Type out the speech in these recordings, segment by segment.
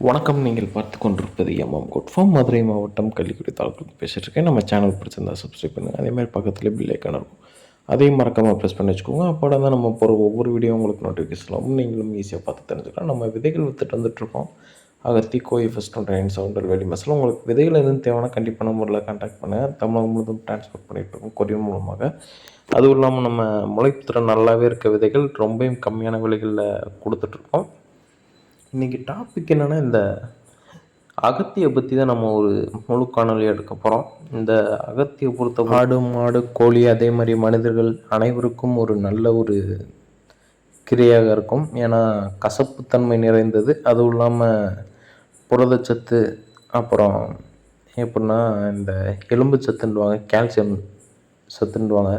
வணக்கம். நீங்கள் பார்த்து கொண்டிருப்பது எம்எம் குட்ஃபார்ம் மதுரை மாவட்டம் கள்ளிக்குடி தாலுக்கு பேசிகிட்டு இருக்கேன். நம்ம சேனல் பிடிச்சிருந்தா சப்ஸ்கிரைப் பண்ணுங்கள் அதே மாதிரி பக்கத்தில் பில் ஐக்கான் இருக்கும். அதையும் மறக்காமல் ப்ரெஸ் பண்ணி வச்சுக்கோங்க. அப்போ தான் நம்ம போகிற ஒவ்வொரு வீடியோ உங்களுக்கு நோட்டிஃபிகேஷன் வரும். நீங்களும் ஈஸியாக பார்த்து தெரிஞ்சுக்கலாம். நம்ம விதைகள் வித்துட்டு வந்துட்டுருக்கோம் அகத்தி கோயி ஃபஸ்ட் நைன் சவுண்டர் வேலி மசில். உங்களுக்கு விதைகள் எதுவும் தேவைன்னா கண்டிப்பான முறையில் கான்டாக்ட் பண்ணுங்கள் தமிழகம் முழுவதும் டிரான்ஸ்போர்ட் பண்ணிகிட்ருக்கோம் கொரியர் மூலமாக. அதுவும் இல்லாமல் நம்ம முளைப்புத்திறன் நல்லாவே இருக்க விதைகள் ரொம்பவும் கம்மியான விலைகளில் கொடுத்துட்ருக்கோம் இன்றைக்கி டாபிக் என்னென்னா இந்த அகத்தியை பற்றி தான் நம்ம ஒரு முழு காணொலி எடுக்க போகிறோம் இந்த அகத்தியை பொறுத்த ஆடு மாடு கோழி அதே மாதிரி மனிதர்கள் அனைவருக்கும் ஒரு நல்ல ஒரு கிரியாக இருக்கும். ஏன்னா கசப்புத்தன்மை நிறைந்தது. அதுவும் இல்லாமல் புரதச்சத்து அப்புறம் எப்படின்னா இந்த எலும்பு சத்துன்னுவாங்க கால்சியம் சத்துன்னுவாங்க.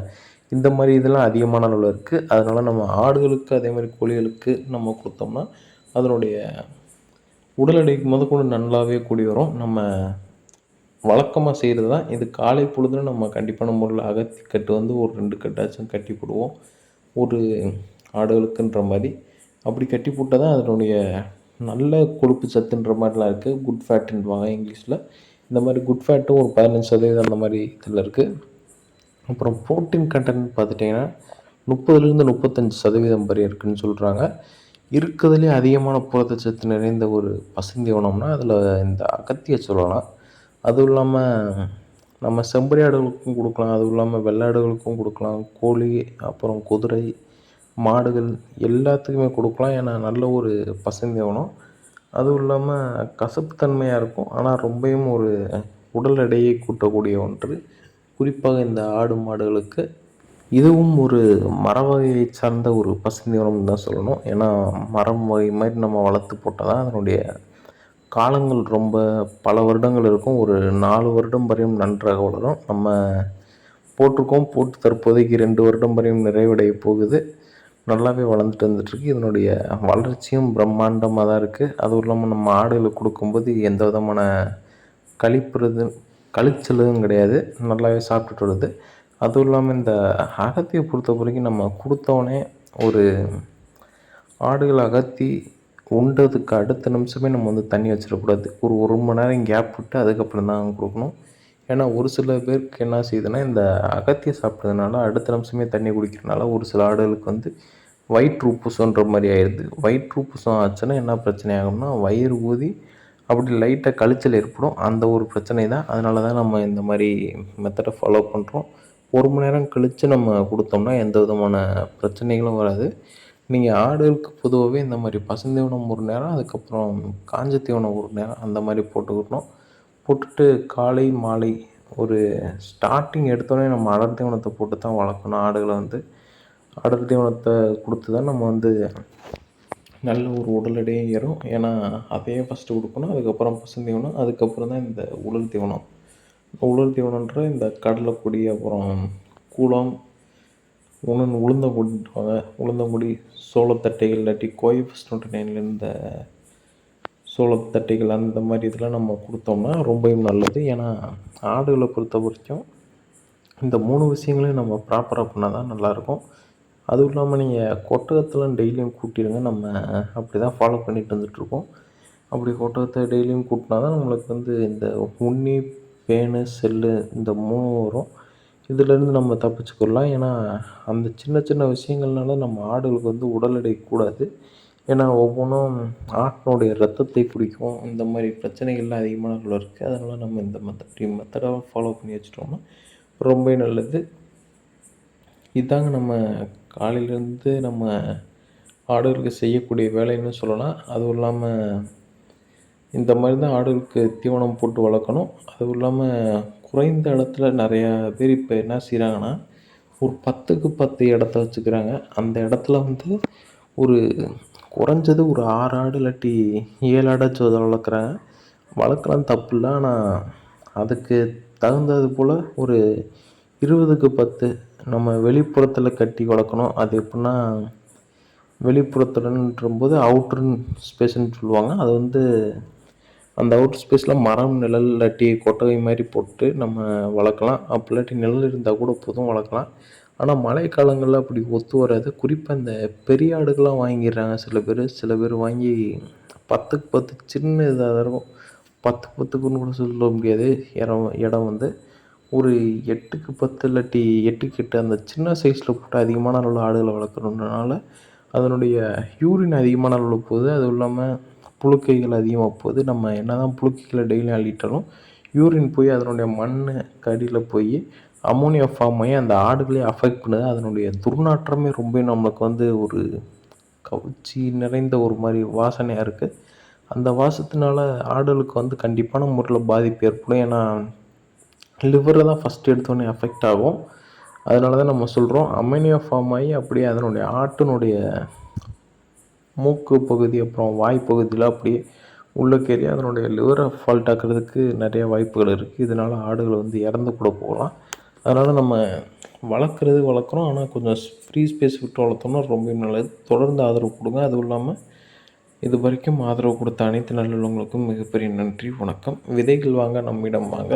இந்த மாதிரி இதெல்லாம் அதிகமான அளவில் இருக்குது அதனால் நம்ம ஆடுகளுக்கு அதே மாதிரி கோழிகளுக்கு நம்ம கொடுத்தோம்னா அதனுடைய உடல் எடை முதற்கொண்டு நல்லாவே கூடி வரும். நம்ம வழக்கமாக செய்கிறது தான் இது காலை பொழுதுல நம்ம கண்டிப்பான முறையில் அகத்தி கட்டு வந்து ஒரு ரெண்டு கட்டாச்சும் கட்டி போடுவோம். ஒரு ஆடுகளுக்குன்ற மாதிரி. அப்படி கட்டி போட்டால் தான் அதனுடைய நல்ல கொழுப்பு சத்துன்ற மாதிரிலாம் இருக்குது குட் ஃபேட்டுன்றாங்க இங்கிலீஷில். இந்த மாதிரி குட் ஃபேட்டும் ஒரு பதினஞ்சு சதவீதம் அந்த மாதிரி இதில் இருக்குது அப்புறம் ப்ரோட்டீன் கண்டென்ட் பார்த்துட்டிங்கன்னா முப்பதுலேருந்து முப்பத்தஞ்சு சதவீதம் வரை இருக்குதுன்னு சொல்கிறாங்க இருக்கிறதுலே அதிகமான புரதச்சத்து நிறைந்த ஒரு பசுந்தீவனம்னா அதில் இந்த அகத்தியை சொல்லலாம் அதுவும் இல்லாமல் நம்ம செம்பரி ஆடுகளுக்கும் கொடுக்கலாம். அதுவும் இல்லாமல் வெள்ளாடுகளுக்கும் கொடுக்கலாம். கோழி அப்புறம் குதிரை மாடுகள் எல்லாத்துக்குமே கொடுக்கலாம். ஏன்னா நல்ல ஒரு பசுந்தீவனம் அதுவும் இல்லாமல் கசப்புத்தன்மையாக இருக்கும். ஆனால் ரொம்பவும் ஒரு உடல் எடையை கூட்டக்கூடிய ஒன்று. குறிப்பாக இந்த ஆடு மாடுகளுக்கு இதுவும் ஒரு மர வகையை சார்ந்த ஒரு பசுந்தீவனம் தான் சொல்லணும். ஏன்னா மரம் வகை மாதிரி நம்ம வளர்த்து போட்டால் தான் அதனுடைய காலங்கள் ரொம்ப பல வருடங்கள் இருக்கும். ஒரு நாலு வருடம் வரையும் நன்றாக வளரும். நம்ம போட்டிருக்கோம். போட்டு தற்போதைக்கு ரெண்டு வருடம் வரையும் நிறைவடைய போகுது. நல்லாவே வளர்ந்துட்டு வந்துட்டுருக்கு. இதனுடைய வளர்ச்சியும் பிரம்மாண்டமாக தான் இருக்குது அதுவும் இல்லாமல் நம்ம ஆடுகளுக்கு கொடுக்கும்போது எந்த விதமான கழிப்புறது கழிச்சலும் கிடையாது. நல்லாவே சாப்பிட்டுட்டு வருது. அதுவும் இல்லாமல் இந்த அகத்தியை பொறுத்த வரைக்கும் நம்ம கொடுத்தோடனே ஒரு ஆடுகள் அகத்தி உண்டதுக்கு அடுத்த நிமிஷமே நம்ம வந்து தண்ணி வச்சிடக்கூடாது. ஒரு ஒரு மணி நேரம் கேப் விட்டு அதுக்கப்புறம் தான் கொடுக்கணும். ஏன்னா ஒரு சில பேருக்கு என்ன செய்யுதுன்னா இந்த அகத்தியை சாப்பிட்டதுனால அடுத்த நிமிஷமே தண்ணி குடிக்கிறதுனால ஒரு சில ஆடுகளுக்கு வந்து வயிற்று மாதிரி ஆயிடுது. வயிற்று ஆச்சுன்னா என்ன பிரச்சனை ஆகும்னா வயிறு ஊதி அப்படி லைட்டாக கழிச்சல் ஏற்படும். அந்த ஒரு பிரச்சனை தான். அதனால தான் நம்ம இந்த மாதிரி மெத்தடை ஃபாலோ பண்ணுறோம் ஒரு மணி நேரம் கழித்து நம்ம கொடுத்தோம்னா எந்த விதமான பிரச்சனைகளும் வராது. நீங்கள் ஆடுகளுக்கு பொதுவாகவே இந்த மாதிரி பசுந்தீவனம் ஒரு நேரம் அதுக்கப்புறம் காஞ்ச தீவனம் ஒரு நேரம் அந்த மாதிரி போட்டுக்கிட்டோம் போட்டுட்டு காலை மாலை ஒரு ஸ்டார்டிங் எடுத்தோடனே நம்ம அடர் தீவனத்தை போட்டு தான் வளர்க்கணும் ஆடுகளை வந்து. அடர் தீவனத்தை கொடுத்து தான் நம்ம வந்து நல்ல ஒரு உடல் எடையும் ஏறும். ஏன்னா அதையே ஃபஸ்ட்டு கொடுக்கணும் அதுக்கப்புறம் பசுந்தீவனம் அதுக்கப்புறம் தான் இந்த உடல் தீவனம். உலர் தீவனன்ற இந்த கடலைக்கொடி அப்புறம் கூழம் உளுந்து உளுந்தங்குடின்றாங்க உளுந்தங்குடி சோளத்தட்டைகள் இல்லாட்டி கோயி ஃபஸ்ட் டுவெண்ட்டி நைனில் இந்த சோளத்தட்டைகள் அந்த மாதிரி இதெல்லாம் நம்ம கொடுத்தோம்னா ரொம்பவும் நல்லது. ஏன்னா ஆடுகளை பொறுத்த வரைக்கும் இந்த மூணு விஷயங்களையும் நம்ம ப்ராப்பராக பண்ணால் தான் நல்லாயிருக்கும். அதுவும் இல்லாமல் நீங்கள் கொட்டகத்தெலாம் டெய்லியும் கூட்டிடுங்க நம்ம அப்படி தான் ஃபாலோ பண்ணிட்டு வந்துட்டுருக்கோம். அப்படி கொட்டகத்தை டெய்லியும் கூட்டினா தான் நம்மளுக்கு வந்து இந்த உண்ணி பேனு செல்லு இந்த மூணும் வரும். இதுலேருந்து நம்ம தப்பிச்சுக்கொள்ளலாம். ஏன்னா அந்த சின்ன சின்ன விஷயங்கள்னால நம்ம ஆடுகளுக்கு வந்து உடல் எடை கூடாது. ஏன்னா ஒவ்வொன்றும் ஆட்டினுடைய ரத்தத்தை குடிக்கும். இந்த மாதிரி பிரச்சனைகள்லாம் அதிகமான அளவில் இருக்குது அதனால் நம்ம இந்த மெத்தட் மெத்தடாக ஃபாலோ பண்ணி வச்சிட்டோம்னா ரொம்ப நல்லது. இதாங்க நம்ம காலையிலேருந்து நம்ம ஆடுகளுக்கு செய்யக்கூடிய வேலைன்னு சொல்லலாம். அதுவும் இல்லாமல் இந்த மாதிரி தான் ஆடுகளுக்கு தீவனம் போட்டு வளர்க்கணும். அதுவும் இல்லாமல் குறைந்த இடத்துல நிறையா பேர் இப்போ என்ன செய்கிறாங்கன்னா ஒரு பத்துக்கு பத்து இடத்த வச்சுக்கிறாங்க. அந்த இடத்துல வந்து ஒரு குறைஞ்சது ஒரு ஆறு ஆடு இல்லாட்டி ஏழு ஆடாச்சும் அதை வளர்க்குறாங்க. வளர்க்கலாம் தப்பு இல்லை. ஆனால் அதுக்கு தகுந்தது போல் ஒரு இருபதுக்கு பத்து நம்ம வெளிப்புறத்தில் கட்டி வளர்க்கணும். அது எப்படின்னா வெளிப்புறத்துலன்றம்போது அவுட்ரு ஸ்பேஸ்ன்னு சொல்லுவாங்க. அது வந்து அந்த அவுட் ஸ்பேஸில் மரம் நிழல் இல்லாட்டி கொட்டகை மாதிரி போட்டு நம்ம வளர்க்கலாம். அப்படி இல்லாட்டி நிழல் இருந்தால் கூட போதும் வளர்க்கலாம். ஆனால் மழை காலங்களில் அப்படி ஒத்து வராது. குறிப்பாக இந்த பெரிய ஆடுகள்லாம் வாங்கிடுறாங்க. சில பேர் சில பேர் வாங்கி பத்துக்கு பத்து சின்ன இதாக இருக்கும். பத்துக்கு பத்துக்குன்னு கூட சொல்ல முடியாது. இடம் இடம் வந்து ஒரு எட்டுக்கு பத்து இல்லாட்டி எட்டுக்கு எட்டு அந்த சின்ன சைஸில் போட்டு அதிகமான அளவில் ஆடுகளை வளர்க்கணுன்றனால அதனுடைய யூரின் அதிகமான அளவில் போகுது. அதுவும் இல்லாமல் புழுக்கைகள் அதிகமாக போகுது. நம்ம என்ன தான் புழுக்கைகளை டெய்லியும் அள்ளிட்டாலும் யூரின் போய் அதனுடைய மண் கடியில் போய் அமோனியா ஃபார்ம் ஆகி அந்த ஆடுகளே அஃபெக்ட் பண்ணுது. அதனுடைய துர்நாற்றமே ரொம்ப நம்மளுக்கு வந்து ஒரு கவுச்சி நிறைந்த ஒரு மாதிரி வாசனையாக இருக்குது அந்த வாசத்தினால ஆடுகளுக்கு வந்து கண்டிப்பான முறையில் பாதிப்பு ஏற்படும். ஏன்னா லிவரை தான் ஃபஸ்ட்டு எடுத்தோடனே அஃபெக்ட் ஆகும். அதனால தான் நம்ம சொல்கிறோம் அமோனியா ஃபார்ம் ஆகி அப்படியே அதனுடைய ஆட்டினுடைய மூக்கு பகுதி அப்புறம் வாய் பகுதியில் அப்படியே உள்ளக்கேறி அதனுடைய லிவரை ஃபால்ட் ஆக்கிறதுக்கு நிறைய வாய்ப்புகள் இருக்குது இதனால் ஆடுகள் வந்து இறந்து கூட போகலாம். அதனால் நம்ம வளர்க்குறது வளர்க்குறோம். ஆனால் கொஞ்சம் ஃப்ரீ ஸ்பேஸ் விட்டு வளர்த்தோம்னா ரொம்ப நல்லது. தொடர்ந்து ஆதரவு கொடுங்க. அதுவும் இல்லாமல் இது வரைக்கும் ஆதரவு கொடுத்த அனைத்து நல்லுள்ளவங்களுக்கும் மிகப்பெரிய நன்றி வணக்கம். விதைகள் வாங்க நம்மிடம் வாங்க.